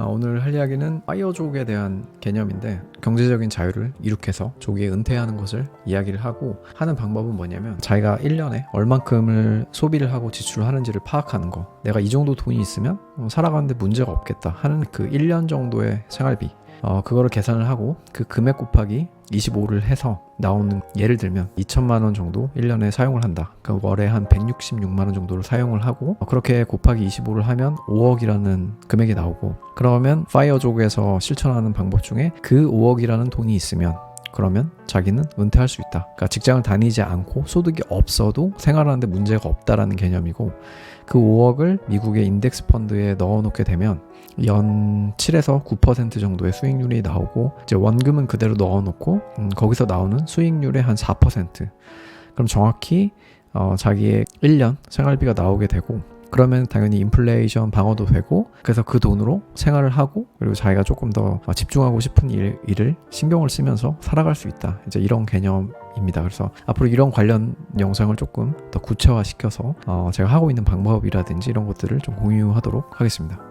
아, 오늘 할 이야기는 파이어족에 대한 개념인데 경제적인 자유를 이룩해서 조기에 은퇴하는 것을 이야기를 하고 하는 방법은 뭐냐면 자기가 1년에 얼만큼을 소비를 하고 지출을 하는지를 파악하는 거. 내가 이 정도 돈이 있으면 어, 살아가는데 문제가 없겠다 하는 그 1년 정도의 생활비 어, 그거를 계산을 하고 그 금액 곱하기 25를 해서 나오는 예를 들면 2천만 원 정도 1년에 사용을 한다. 그 월에 한 166만 원 정도를 사용을 하고 어, 그렇게 곱하기 25를 하면 5억이라는 금액이 나오고 그러면 파이어족에서 실천하는 방법 중에 그 5억이라는 돈이 있으면 그러면 자기는 은퇴할 수 있다. 그러니까 직장을 다니지 않고 소득이 없어도 생활하는데 문제가 없다라는 개념이고 그 5억을 미국의 인덱스 펀드에 넣어놓게 되면 연 7에서 9% 정도의 수익률이 나오고 이제 원금은 그대로 넣어놓고 음, 거기서 나오는 수익률의 한 4% 그럼 정확히 어, 자기의 1년 생활비가 나오게 되고 그러면 당연히 인플레이션 방어도 되고 그래서 그 돈으로 생활을 하고 그리고 자기가 조금 더 집중하고 싶은 일, 일을 신경을 쓰면서 살아갈 수 있다. 이제 이런 개념 입니다. 그래서 앞으로 이런 관련 영상을 조금 더 구체화시켜서 어, 제가 하고 있는 방법이라든지 이런 것들을 좀 공유하도록 하겠습니다